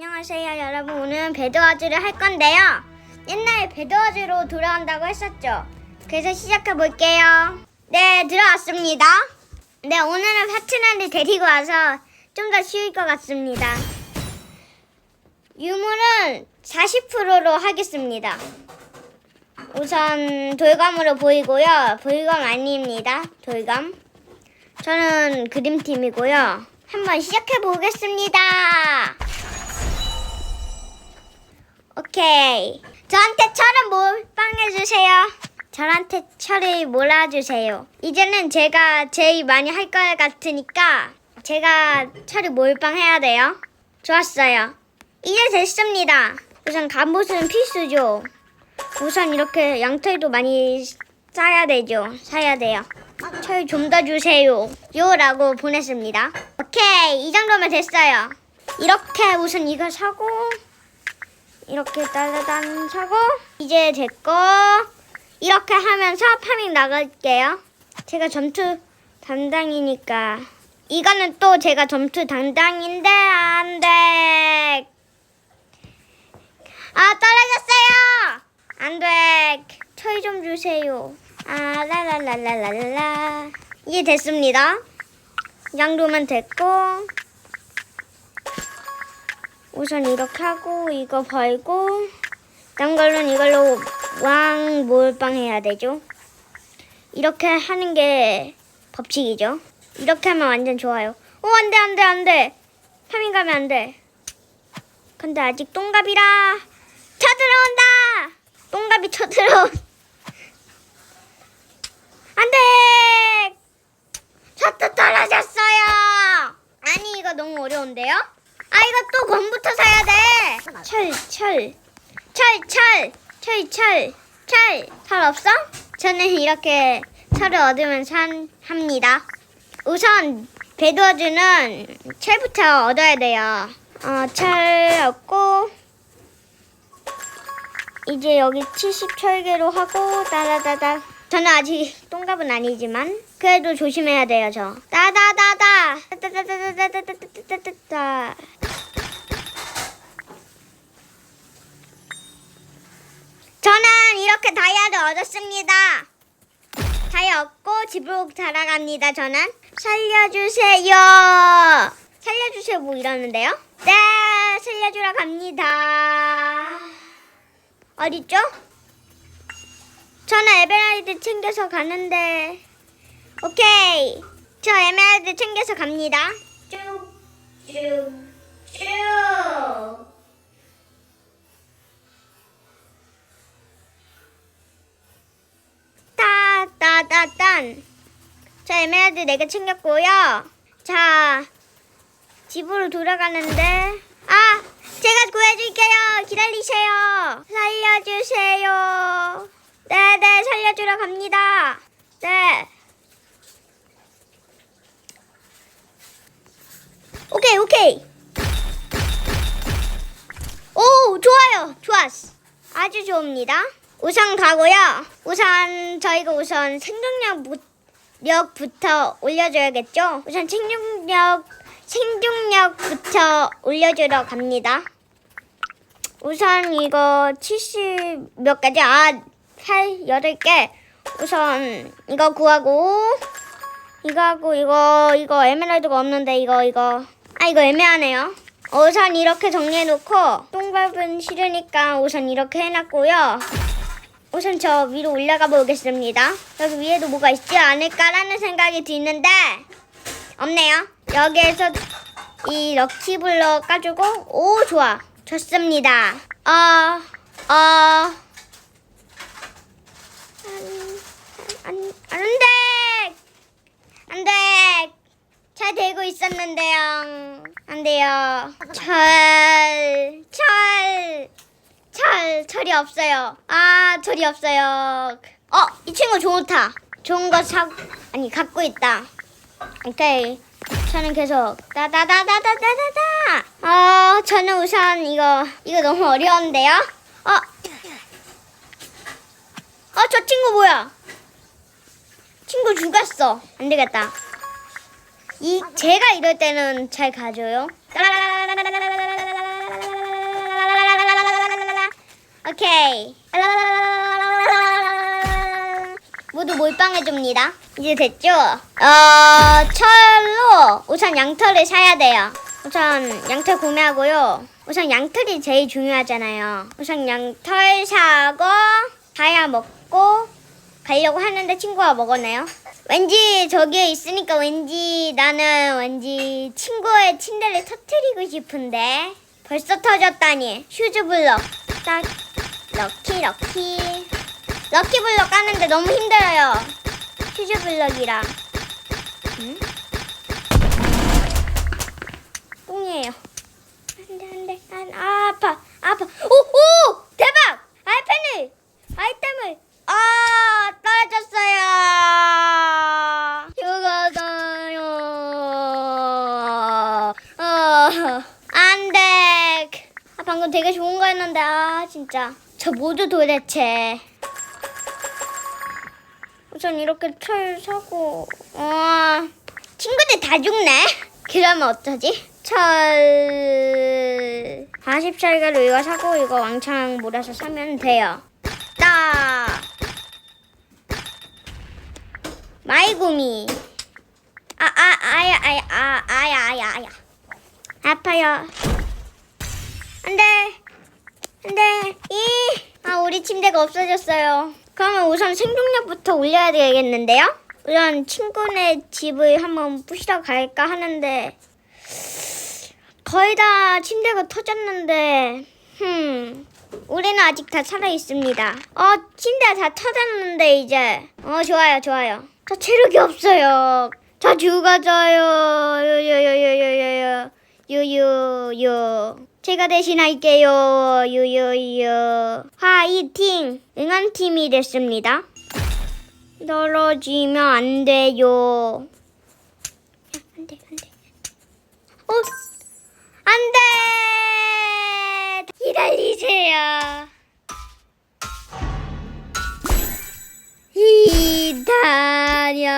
안녕하세요 여러분. 오늘은 배드워즈를 할 건데요. 옛날에 배드워즈로 돌아온다고 했었죠. 그래서 시작해 볼게요. 네 들어왔습니다. 네 오늘은 파트너를 데리고 와서 좀 더 쉬울 것 같습니다. 유물은 40%로 하겠습니다. 우선 돌감으로 보이고요. 돌감 아닙니다. 돌감. 저는 그림팀이고요. 한번 시작해 보겠습니다. 오케이. 저한테 철을 몰빵해주세요. 저한테 철을 몰아주세요. 이제는 제가 제일 많이 할 것 같으니까 제가 철을 몰빵해야 돼요. 좋았어요. 이제 됐습니다. 우선 갑옷은 필수죠. 우선 이렇게 양털도 많이 사야 되죠. 사야 돼요. 철 좀 더 주세요. 요라고 보냈습니다. 오케이. 이 정도면 됐어요. 이렇게 우선 이걸 사고 이렇게 따다단 차고 이제 됐고 이렇게 하면서 파밍 나갈게요. 제가 점투 담당이니까 이거는 또 제가 점투 담당인데 안 돼. 아 떨어졌어요. 안 돼. 철 좀 주세요. 아 라라라라라라. 이제 됐습니다. 양도만 됐고 우선 이렇게 하고 이거 벌고 딴 걸로는 이걸로 왕 몰빵 해야 되죠. 이렇게 하는 게 법칙이죠. 이렇게 하면 완전 좋아요. 오, 안 돼, 안 돼, 안 돼. 파밍 가면 안 돼. 근데 아직 똥갑이라 쳐들어온다! 똥갑이 쳐들어온다! 또 검부터 사야 돼. 철, 철, 철, 철, 철, 철, 철. 철 없어? 저는 이렇게 철을 얻으면 산 합니다. 우선 배도와주는 철부터 얻어야 돼요. 어, 철 얻고 이제 여기 70철개로 하고 따다다다 저는 아직 똥갑은 아니지만 그래도 조심해야 돼요 저 따다다다 따다다다다다다다다다 저는 이렇게 다이아를 얻었습니다. 다이아 얻고 집으로 달아갑니다. 저는 살려주세요. 살려주세요 뭐 이러는데요? 네, 살려주러 갑니다. 어디죠? 저는 에메랄드 챙겨서 가는데. 오케이. 저 에메랄드 챙겨서 갑니다. 쭉, 쭉, 쭉. 일단 자 에메랄드 4개 챙겼고요. 자 집으로 돌아가는데 아 제가 구해줄게요. 기다리세요. 살려주세요. 네네 살려주러 갑니다. 네. 오케이 오케이. 오 좋아요 좋았어. 아주 좋습니다. 우선 가고요. 우선 저희가 우선 생존력 부터 올려줘야겠죠? 우선 생존력 생존력부터 올려주러 갑니다. 우선 이거 70 몇 가지 아 8개 우선 이거 구하고 이거 하고 이거 이거 에메랄드가 없는데 이거 이거 아 이거 애매하네요. 우선 이렇게 정리해놓고 똥밟은 싫으니까 우선 이렇게 해놨고요. 우선 저 위로 올라가 보겠습니다. 여기 위에도 뭐가 있지 않을까라는 생각이 드는데 없네요. 여기에서 이 럭키블럭 까주고 오 좋아 좋습니다. 어 어. 안안 안돼 안돼 잘 되고 있었는데요. 안 돼요. 잘 철이 없어요. 아, 철이 없어요. 어, 이 친구 좋다. 좋은 거 사, 아니, 갖고 있다. 오케이. 저는 계속 따다다다다다다다. 아, 어, 저는 우선 이거, 이거 너무 어려운데요? 어, 어, 저 친구 뭐야? 친구 죽었어. 안 되겠다. 이, 제가 이럴 때는 잘 가져요. 따라라. 오케이. 모두 몰빵해 줍니다. 이제 됐죠? 어, 철로 우선 양털을 사야 돼요. 우선 양털 구매하고요. 우선 양털이 제일 중요하잖아요. 우선 양털 사고, 다야 먹고, 가려고 하는데 친구가 먹었네요. 왠지 저기에 있으니까 왠지 나는 왠지 친구의 침대를 터트리고 싶은데 벌써 터졌다니 슈즈블럭 딱 럭키 럭키. 럭키블럭 까는데 너무 힘들어요. 슈즈블럭이라 응? 똥이에요. 안돼 안돼 안 아, 아파 아파. 오오! 대박! 아이펜을 아이템을. 아 떨어졌어요. 죽었어요. 어 안돼. 아 방금 되게 좋은 거였는데 아 진짜 저 모두 도대체 우선 이렇게 철 사고 어 친구들 다 죽네? 그러면 어쩌지? 철 40철가루 이거 사고 이거 왕창 몰아서 사면 돼요. 딱 마이구미. 아 아 아야 아야 아 아야 아야 아야. 아파요. 이아 우리 침대가 없어졌어요 그러면 우선 생존력부터 올려야 되겠는데요 우선 친구네 집을 한번 부시러 갈까 하는데 거의 다 침대가 터졌는데 흠 우리는 아직 다 살아 있습니다. 어, 침대가 다 터졌는데 이제. 어, 좋아요, 좋아요. 저 체력이 없어요. 저 죽어져요. 요요요요요요. 요요요. 제가 대신할게요. 유유유. 화이팅! 응원팀이 됐습니다. 떨어지면 안 돼요. 안 돼, 안 돼. 어? 안 돼! 기다리세요. 기다려.